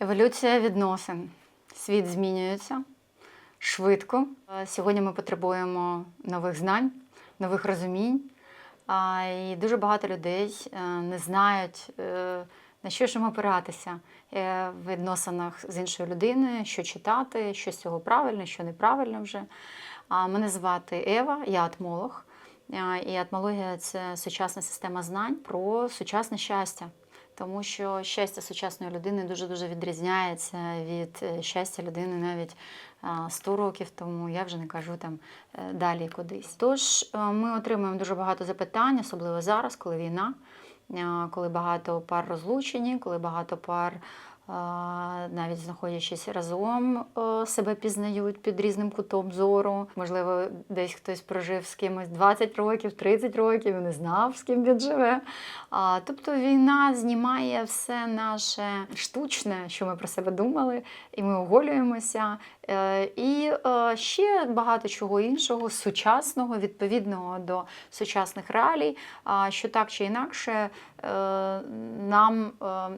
Еволюція відносин. Світ змінюється швидко. Е, Сьогодні ми потребуємо нових знань, нових розумінь. І дуже багато людей е, не знають, е, на що ж їм опиратися в відносинах з іншою людиною, що читати, що з цього правильно, що неправильно вже. Мене звати Ева, я атмолог. І атмологія це сучасна система знань про сучасне щастя. Тому що щастя сучасної людини дуже-дуже відрізняється від е, щастя людини навіть а, 100 років тому, я вже не кажу там е, далі кудись. Тож е, ми отримуємо дуже багато запитань, особливо зараз, коли війна, коли багато пар розлучені, коли багато пар. Навіть знаходячись разом, е, себе пізнають під різним кутом зору. Можливо, десь хтось прожив з кимось 20 років, 30 років і не знав, з ким він живе. Тобто війна знімає все наше штучне, що ми про себе думали, і ми оголюємося. Е, І е, ще багато чого іншого, сучасного, відповідного до сучасних реалій, що так чи інакше нам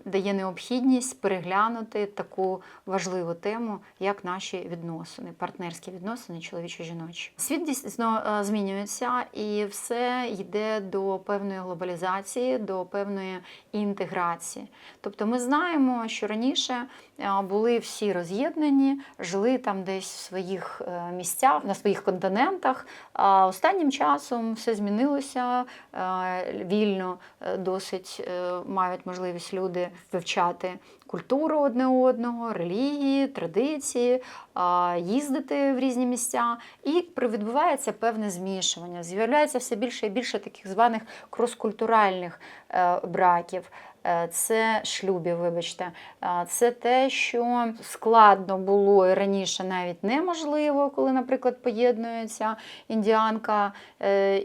дає необхідність переглянути таку важливу тему, як наші відносини, партнерські відносини, чоловічо-жіночі. Світ дійсно е, змінюється, і все йде до певної глобалізації, до певної інтеграції. Тобто, ми знаємо, що раніше е, були всі роз'єднані, жили там десь в своїх е, місцях, на своїх континентах. А останнім часом все змінилося вільно, досить мають можливість люди вивчати культуру одне одного, релігії, традиції, їздити в різні місця. І відбувається певне змішування. З'являється все більше і більше таких званих кроскультуральних е, браків. Е, Це шлюбів, вибачте, Е, це те, що складно було і раніше навіть неможливо, коли, наприклад, поєднується індіанка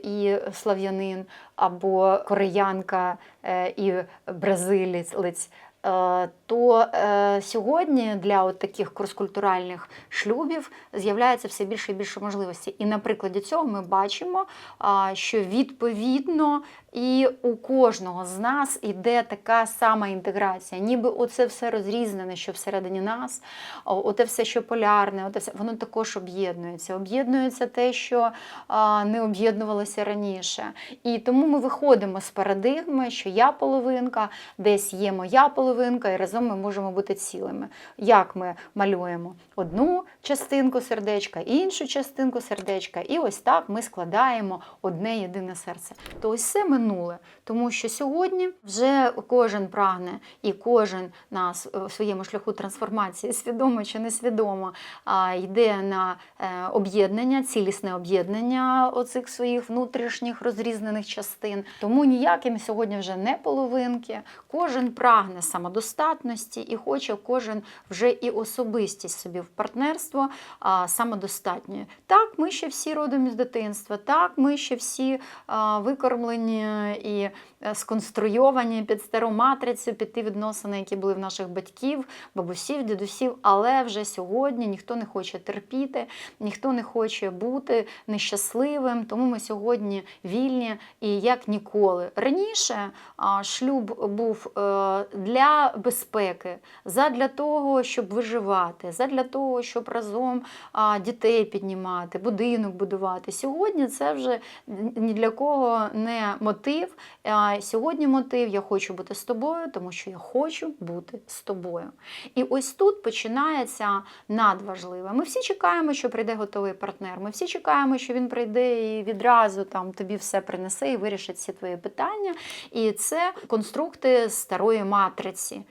і слав'янин, або кореянка е, і бразилець. Е, То е, сьогодні для от таких кроскультуральних шлюбів з'являється все більше і більше можливостей. І на прикладі цього ми бачимо, що відповідно і у кожного з нас іде така сама інтеграція, ніби оце все розрізнене, що всередині нас, оте все, що полярне, оте все, воно також об'єднується. Об'єднується те, що не об'єднувалося раніше. І тому ми виходимо з парадигми, що я половинка, десь є моя половинка, і разом ми можемо бути цілими. Як ми малюємо одну частинку сердечка, іншу частинку сердечка, і ось так ми складаємо одне єдине серце. То ось це минуле, тому що сьогодні вже кожен прагне і кожен на своєму шляху трансформації, свідомо чи несвідомо, йде на е, об'єднання, цілісне об'єднання оцих своїх внутрішніх розрізнених частин. Тому ніяким сьогодні вже не половинки. Кожен прагне самодостатності і хоче кожен вже і особистість собі в партнерство а, самодостатньою. Так, ми ще всі родом із дитинства, так, ми ще всі а, викормлені і сконструйовані під стару матрицю, під ті відносини, які були в наших батьків, бабусів, дідусів. Але вже сьогодні ніхто не хоче терпіти, ніхто не хоче бути нещасливим. Тому ми сьогодні вільні і як ніколи. Раніше шлюб був е, для безпеки, задля того, щоб виживати, задля того, щоб разом дітей піднімати, будинок будувати. Сьогодні це вже ні для кого не мотив. А сьогодні мотив я хочу бути з тобою, тому що я хочу бути з тобою. І ось тут починається надважливе. Ми всі чекаємо, що прийде готовий партнер. Ми всі чекаємо, що він прийде і відразу там тобі все принесе і вирішить всі твої питання. І це конструкти старої матриці.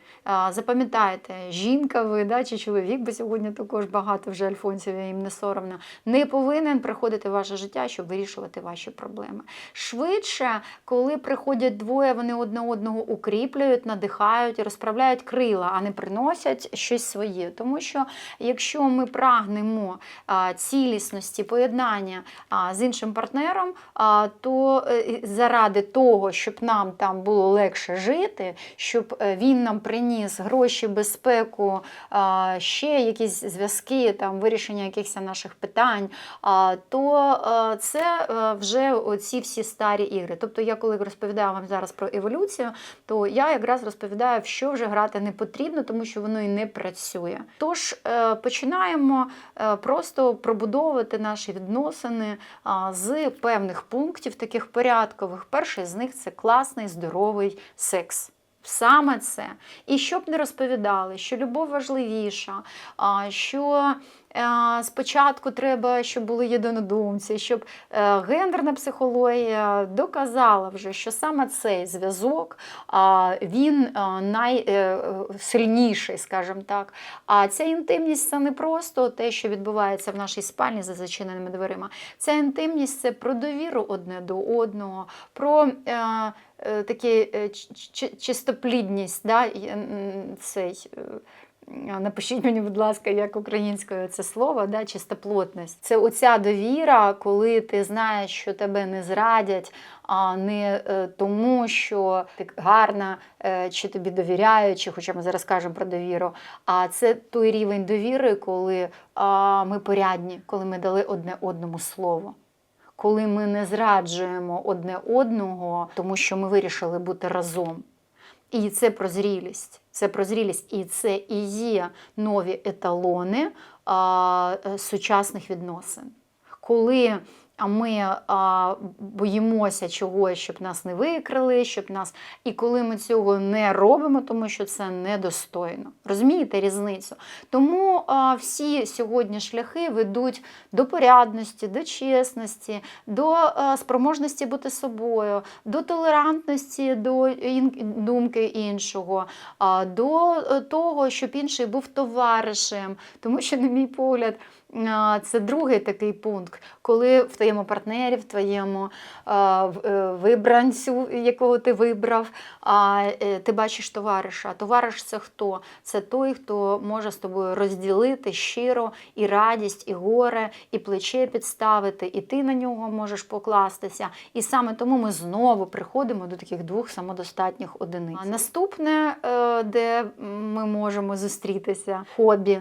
Запам'ятайте, жінка ви да, чи чоловік, бо сьогодні також багато вже альфонсів, їм не соромно, не повинен приходити в ваше життя, щоб вирішувати ваші проблеми. Швидше, коли приходять двоє, вони одне одного укріплюють, надихають розправляють крила, а не приносять щось своє. Тому що якщо ми прагнемо цілісності, поєднання з іншим партнером, то е, заради того, щоб нам там було легше жити, щоб е, він нам приніс гроші, безпеку, ще якісь зв'язки, там вирішення якихось наших питань, то е, це вже оці всі старі ігри. Тобто я коли розповідаю вам говоримо зараз про еволюцію, то я якраз розповідаю, в що вже грати не потрібно, тому що воно і не працює. Тож е, починаємо е, просто пробудовувати наші відносини з певних пунктів, таких порядкових. Перший з них це класний здоровий секс. Саме це. І щоб не розповідали, що любов важливіша, що е, спочатку треба, щоб були єдинодумці, щоб е, гендерна психологія доказала вже, що саме цей зв'язок він найсильніший, скажімо так. А ця інтимність це не просто те, що відбувається в нашій спальні за зачиненими дверима. Ця інтимність це про довіру одне до одного, про е, е, такі е, ч- ч- чистоплідність, да, цей. е, Напишіть мені, будь ласка, як українською це слово, да, чистоплотність. Це оця довіра, коли ти знаєш, що тебе не зрадять, а не е, тому, що ти гарна, е, чи тобі довіряють, чи хоча ми зараз кажемо про довіру. А це той рівень довіри, коли ми порядні, коли ми дали одне одному слово. Коли ми не зраджуємо одне одного, тому що ми вирішили бути разом. І це про зрілість. Це про зрілість. І це і є нові еталони а, е, сучасних відносин. Коли а ми а, боїмося чогось, щоб нас не викрили, щоб нас. І коли ми цього не робимо, тому що це недостойно. Розумієте різницю? Тому а, всі сьогодні шляхи ведуть до порядності, до чесності, до а, спроможності бути собою, до толерантності до ін- думки іншого, а, до е, того, щоб інший був товаришем. Тому що, на мій погляд, це другий такий пункт, коли в твоєму партнері, в твоєму е, вибранцю, якого ти вибрав, а, е, ти бачиш товариша. Товариш це хто? Це той, хто може з тобою розділити щиро і радість, і горе, і плече підставити, і ти на нього можеш покластися. І саме тому ми знову приходимо до таких двох самодостатніх одиниць. Наступне, е, де ми можемо зустрітися, хобі,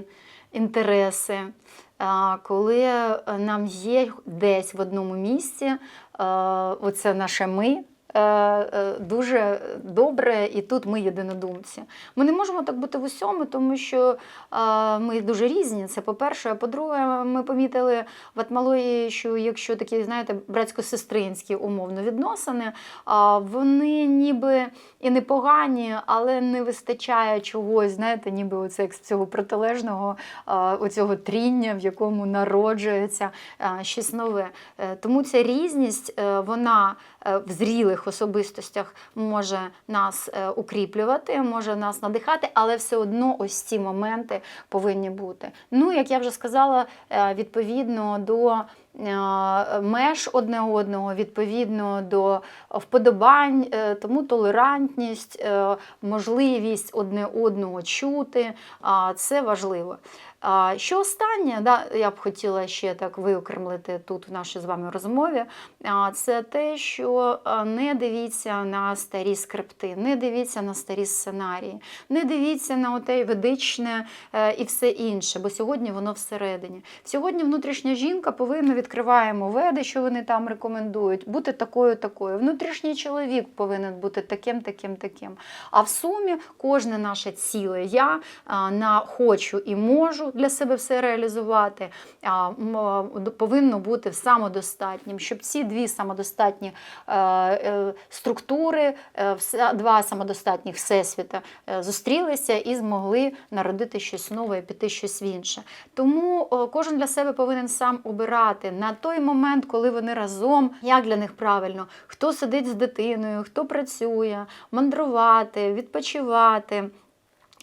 інтереси. Коли е, нам є десь в одному місці, е, оце наше ми. Е, е, Дуже добре, і тут ми єдинодумці. Ми не можемо так бути в усьому, тому що е, ми дуже різні. Це по-перше. А по-друге, ми помітили в атмології, що якщо такі, знаєте, братсько-сестринські умовно відносини, вони ніби і непогані, але не вистачає чогось, знаєте, ніби оце як з цього протилежного, оцього тріння, в якому народжується щось нове. Тому ця різність, вона в зрілих особистостях може нас е, укріплювати, може нас надихати, але все одно ось ці моменти повинні бути. Ну, як я вже сказала, е, відповідно до е, меж одне одного, відповідно до вподобань, е, тому толерантність, е, можливість одне одного чути це важливо. А, Що останнє, да, я б хотіла ще так виокремлити тут в нашій з вами розмові, це те, що не дивіться на старі скрипти, не дивіться на старі сценарії, не дивіться на оте ведичне е, і все інше, бо сьогодні воно всередині. Сьогодні внутрішня жінка повинна відкриваємо веди, що вони там рекомендують, бути такою, такою. Внутрішній чоловік повинен бути таким, таким, таким. А в сумі кожне наше ціле я на хочу і можу для себе все реалізувати, а, повинно бути самодостатнім, щоб ці дві самодостатні е, е, структури, е, два самодостатніх всесвіта е, зустрілися і змогли народити щось нове і піти щось інше. Тому е, кожен для себе повинен сам обирати на той момент, коли вони разом, як для них правильно, хто сидить з дитиною, хто працює, мандрувати, відпочивати.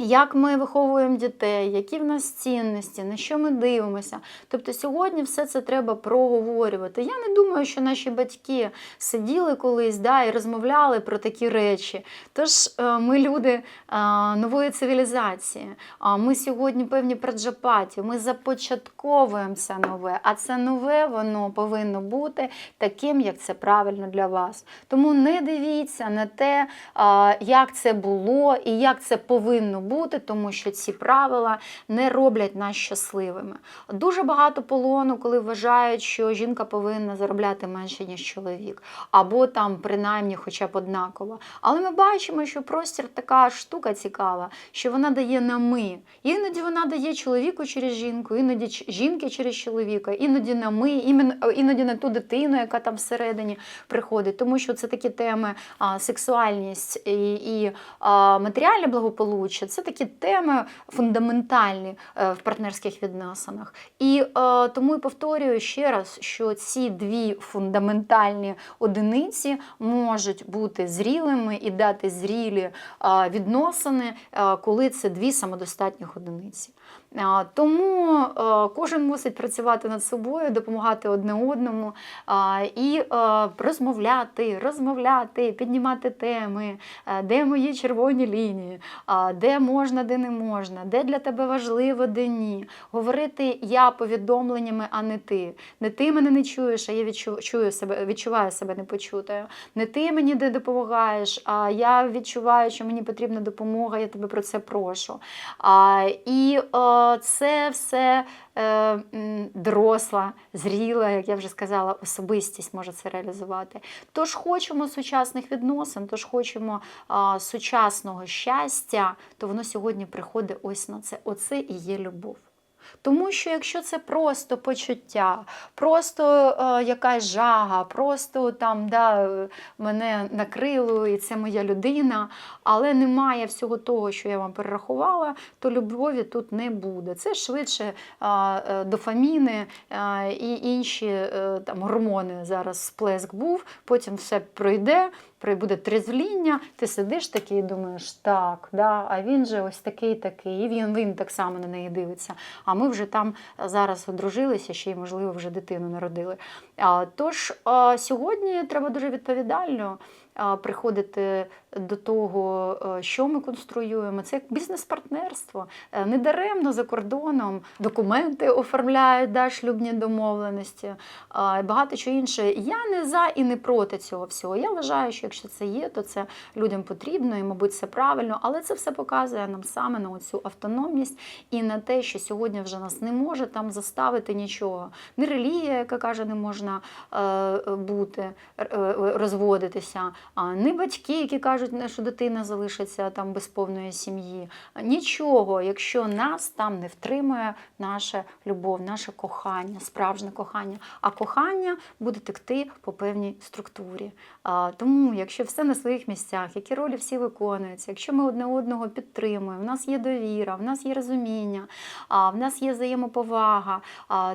Як ми виховуємо дітей, які в нас цінності, на що ми дивимося. Тобто сьогодні все це треба проговорювати. Я не думаю, що наші батьки сиділи колись да, і розмовляли про такі речі. Тож е, ми люди е, нової цивілізації. Ми сьогодні певні праджапаті, ми започатковуємо це нове, а це нове воно повинно бути таким, як це правильно для вас. Тому не дивіться на те, як це було і як це повинно тому що ці правила не роблять нас щасливими. Дуже багато полону, коли вважають, що жінка повинна заробляти менше, ніж чоловік, або там принаймні хоча б однаково. Але ми бачимо, що простір така штука цікава, що вона дає на ми. Іноді вона дає чоловіку через жінку, іноді жінки через чоловіка, іноді на ми, іноді на ту дитину, яка там всередині приходить. Тому що це такі теми а, сексуальність і, і а, матеріальне благополуччя, це такі теми фундаментальні е, в партнерських відносинах. І е, тому і повторюю ще раз, що ці дві фундаментальні одиниці можуть бути зрілими і дати зрілі е, відносини, коли це дві самодостатніх одиниці. Тому е, кожен мусить працювати над собою, допомагати одне одному і е, розмовляти, розмовляти, піднімати теми, е, де мої червоні лінії, де можна, де не можна, де для тебе важливо, де ні. Говорити я повідомленнями, а не ти. Не ти мене не чуєш, а я відчу- чую себе, відчуваю себе непочутою. Не ти мені де допомагаєш, а я відчуваю, що мені потрібна допомога, я тебе про це прошу. І це все е, доросла, зріла, як я вже сказала, особистість може це реалізувати. Тож хочемо сучасних відносин, тож хочемо сучасного щастя, то воно сьогодні приходить ось на це. Оце і є любов. Тому що якщо це просто почуття, просто е, якась жага, просто там да, мене накрило, і це моя людина, але немає всього того, що я вам перерахувала, то любові тут не буде. Це швидше е, е, дофаміни е, і інші е, там, гормони. Зараз сплеск був, потім все пройде. Буде трезвління, ти сидиш такий і думаєш, так, да, а він же ось такий, такий, і він, він так само на неї дивиться. А ми вже там зараз одружилися, ще й, можливо, вже дитину народили. Тож сьогодні треба дуже відповідально приходити до того, е, що ми конструюємо. Це як бізнес-партнерство. Е, Недаремно за кордоном документи оформляють, да, шлюбні домовленості, багато чого інше. Я не за і не проти цього всього. Я вважаю, що якщо це є, то це людям потрібно і, мабуть, це правильно, але це все показує нам саме на цю автономність і на те, що сьогодні вже нас не може там заставити нічого. Не релігія, яка каже, не можна е, бути, розводитися, не батьки, які кажуть, не, що дитина залишиться там без повної сім'ї. Нічого, якщо нас там не втримує наша любов, наше кохання, справжнє кохання. А кохання буде текти по певній структурі. Тому, якщо все на своїх місцях, які ролі всі виконуються, якщо ми одне одного підтримуємо, в нас є довіра, в нас є розуміння, в нас є взаємоповага,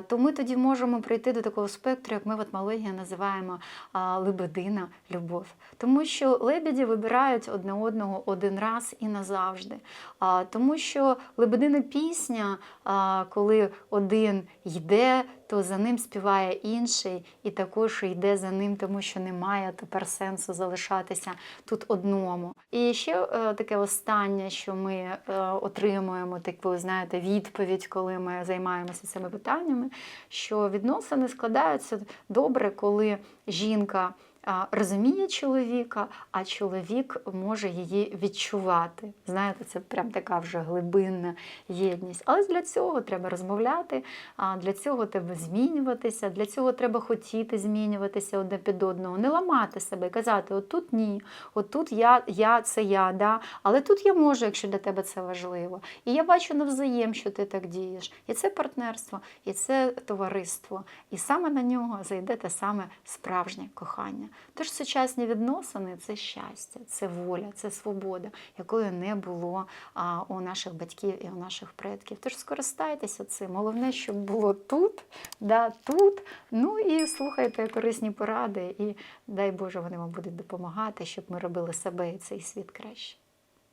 то ми тоді можемо прийти до такого спектру, як ми в етмології називаємо лебедина любов. Тому що лебеді вибирають одне одного один раз і назавжди. А, Тому що лебедина пісня, а, коли один йде, то за ним співає інший, і також йде за ним, тому що немає тепер сенсу залишатися тут одному. І ще е, таке останнє, що ми е, отримуємо таку, знаєте, відповідь, коли ми займаємося цими питаннями, що відносини складаються добре, коли жінка розуміє чоловіка, а чоловік може її відчувати. Знаєте, це прям така вже глибинна єдність. Але для цього треба розмовляти, для цього треба змінюватися, для цього треба хотіти змінюватися одне під одного, не ламати себе і казати, отут ні, отут я, я це я, да? але тут я можу, якщо для тебе це важливо. І я бачу навзаєм, що ти так дієш. І це партнерство, і це товариство. І саме на нього зайде те саме справжнє кохання. Тож сучасні відносини це щастя, це воля, це свобода, якої не було у наших батьків і у наших предків. Тож скористайтеся цим. Головне, щоб було тут, да, тут. Ну і слухайте корисні поради, і дай Боже, вони вам будуть допомагати, щоб ми робили себе і цей світ краще.